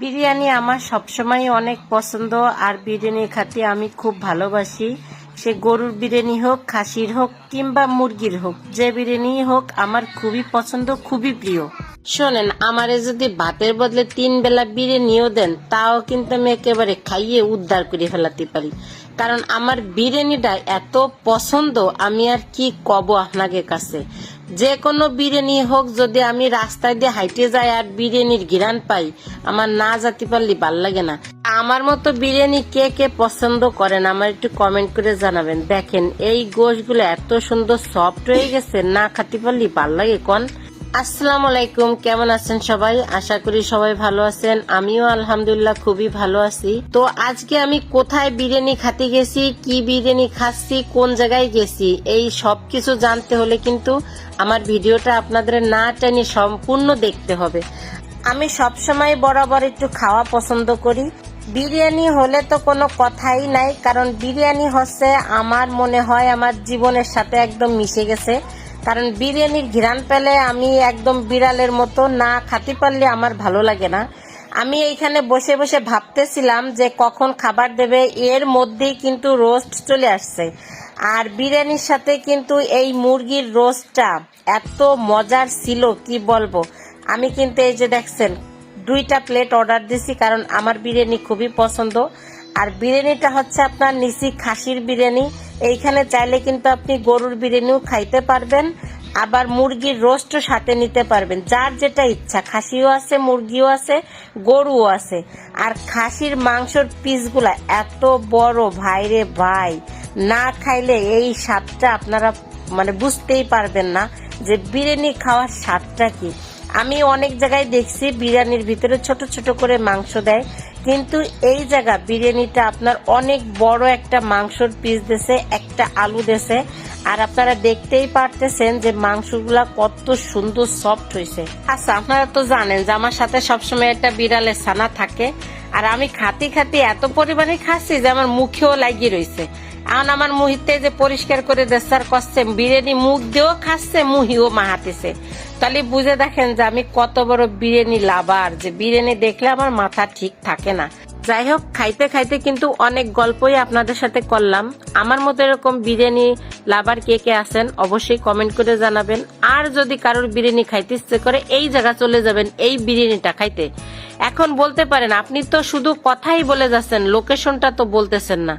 বিরিয়ানি আমার সবসময় অনেক পছন্দ, আর বিরিয়ানি খেতে আমি খুব ভালোবাসি। সে গরুর বিরিয়ানি হোক, খাসির হোক, কিংবা মুরগির হোক, যে বিরিয়ানি হোক আমার খুবই পছন্দ, খুবই প্রিয়। শোনেন, আমারে যদি ভাতের বদলে তিন বেলা বিরিয়ানিও দেন, তাও কিন্তু আমি একেবারে খাইয়ে উদ্ধার করে ফেলাতে পারি। কারণ আমার বিরিয়ানিটা এত পছন্দ, আমি আর কি কব আপনাকে কাছে? যে কোনো বিরিয়ানি হোক, যদি আমি রাস্তায় দিয়ে হাইটে যাই আর বিরিয়ানির ঘিরান পাই, আমার না যেতে পারলে ভালো লাগে না। আমার মতো বিরিয়ানি কে কে পছন্দ করেন, আমার একটু কমেন্ট করে জানাবেন। দেখেন, এই গোশগুলো এত সুন্দর সফট হয়ে গেছে, না খাতে পারলে ভালো লাগে, কন? আসসালামু আলাইকুম, কেমন আছেন সবাই? আশা করি সবাই ভালো আছেন। আমিও আলহামদুলিল্লাহ খুবই ভালো আছি। তো আজকে আমি কোথায় বিরিয়ানি খাতে গেছি, কি বিরিয়ানি খাচ্ছি, কোন জায়গায় গেছি, এই সব কিছু জানতে হলে কিন্তু আমার ভিডিওটা আপনাদের না টেনে সম্পূর্ণ দেখতে হবে। আমি সবসময় বরাবর একটু খাওয়া পছন্দ করি। বিরিয়ানি হলে তো কোনো কথাই নাই, কারণ বিরিয়ানি হচ্ছে আমার মনে হয় আমার জীবনের সাথে একদম মিশে গেছে। কারণ বিরিয়ানির ঘিরান পেলে আমি একদম বিড়ালের মতো না খাতে পারলে আমার ভালো লাগে না। আমি এইখানে বসে বসে ভাবতেছিলাম যে কখন খাবার দেবে, এর মধ্যেই কিন্তু রোস্ট চলে আসছে। আর বিরিয়ানির সাথে কিন্তু এই মুরগির রোস্টটা এত মজার ছিল, কি বলব? আমি কিন্তু এই যে দেখছেন, দুইটা প্লেট অর্ডার দিছি কারণ আমার বিরিয়ানি খুবই পছন্দ। আর বিরিয়ানিটা হচ্ছে আপনার নিচি খাসির বিরিয়ানি। এইখানে চাইলে কিন্তু আপনি গরুর বিরিয়ানিও খাইতে পারবেন, আবার মুরগির রোস্টও সাথে নিতে পারবেন। যার যেটা ইচ্ছা, খাসিও আছে, মুরগিও আছে, গরুও আছে। আর খাসির মাংসর পিসগুলা এত বড়, ভাইরে ভাই, না খাইলে এই স্বাদটা আপনারা মানে বুঝতেই পারবেন না যে বিরিয়ানি খাওয়ার স্বাদটা কি। আমি অনেক জায়গায় দেখছি বিরিয়ানির ভিতরে ছোট ছোট করে মাংস দেয় কিন্তু এই জায়গা বিরিয়ানিটা আপনার অনেক বড় একটা মাংসর পিস দেশে একটা আলু দেশে আর আপনারা দেখতেই পারতেছেন যে মাংসগুলা কত সুন্দর সফট হয়েছে আচ্ছা আপনারা তো জানেন যে আমার সাথে সবসময় একটা বিড়ালের ছানা থাকে। আর আমি খাতি খাতি এত পরিমাণে খাচ্ছি যে আমার মুখেও লাগিয়ে রয়েছে এখন আমার মুহিতে যে পরিষ্কার করে দেশার করছে বিরিয়ানি মুখ দিয়েও খাচ্ছে, মুহিও মাহাতেছে। তাহলে বুঝে দেখেন যে আমি কত বড় বিরিয়ানি লাভার, যে বিরিয়ানি দেখলে আমার মাথা ঠিক থাকে না। যাই হোক, খাইতে খাইতে কিন্তু অনেক গল্পই আপনাদের সাথে করলাম। আমার মতো এরকম বিরিয়ানি লাভার কে কে আছেন, অবশ্যই কমেন্ট করে জানাবেন। আর যদি কারোর বিরিয়ানি খাইতে ইচ্ছে করে, এই জায়গা চলে যাবেন এই বিরিয়ানিটা খাইতে। এখন বলতে পারেন, আপনি তো শুধু কথাই বলে যাচ্ছেন, লোকেশনটা তো বলতেছেন না।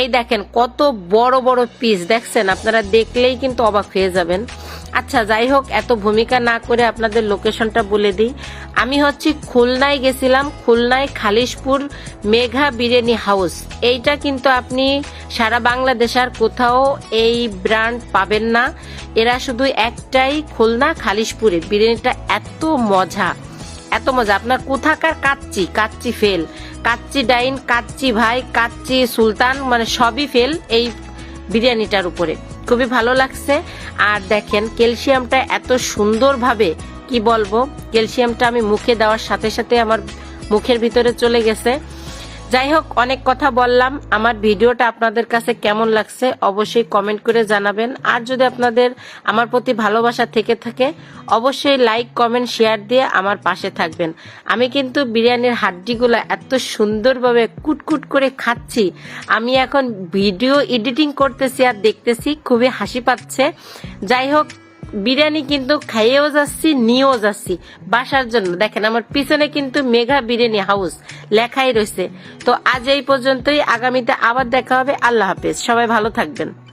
এই দেখেন, কত বড় বড় পিস দেখছেন? আপনারা দেখলেই কিন্তু অবাক হয়ে যাবেন। আচ্ছা যাই হোক, এত ভূমিকা না করে আপনাদের লোকেশনটা বলে দিই। আমি হচ্ছে খুলনায় গেছিলাম, খুলনায় খালিশপুর মেঘা বিরিয়ানি হাউস। এইটা কিন্তু আপনি সারা বাংলাদেশ আর কোথাও এই ব্র্যান্ড পাবেন না। এরা শুধু একটাই খুলনা, খালিশপুরে। বিরিয়ানিটা এত মজা। এত মজা। আপনার কোথাকার কাচ্চি? কাচ্চি ফেল। কাচ্চি ডাইন, কাচ্চি ভাই, কাচ্চি সুলতান মানে সবই ফেল এই বিরিয়ানিটার উপরে। খুবই ভালো লাগছে। আর দেখেন, ক্যালসিয়ামটা এত সুন্দরভাবে, কি বলব? ক্যালসিয়ামটা আমি মুখে দেওয়ার সাথে সাথে আমার মুখের ভিতরে চলে গেছে। যাই হোক অনেক কথা বললাম। আমার ভিডিওটা আপনাদের কাছে কেমন লাগছে অবশ্যই কমেন্ট করে জানাবেন। আর যদি আপনাদের আমার প্রতি ভালোবাসা থেকে থাকে, অবশ্যই লাইক কমেন্ট শেয়ার দিয়ে আমার পাশে থাকবেন। আমি কিন্তু বিরিয়ানির হাড্ডিগুলো এত সুন্দরভাবে কুটকুট করে খাচ্ছি। আমি এখন ভিডিও এডিটিং করতেছি আর দেখতেছি, খুবই হাসি পাচ্ছে। যাই হোক বিরিয়ানি কিন্তু খাইয়েও যাচ্ছি, নিয়েও যাচ্ছি। বাসার জন্য। দেখেন, আমার পিছনে কিন্তু মেঘা বিরিয়ানি হাউস লেখাই রয়েছে। তো আজ এই পর্যন্তই। আগামীতে আবার দেখা হবে। আল্লাহ হাফেজ। সবাই ভালো থাকবেন।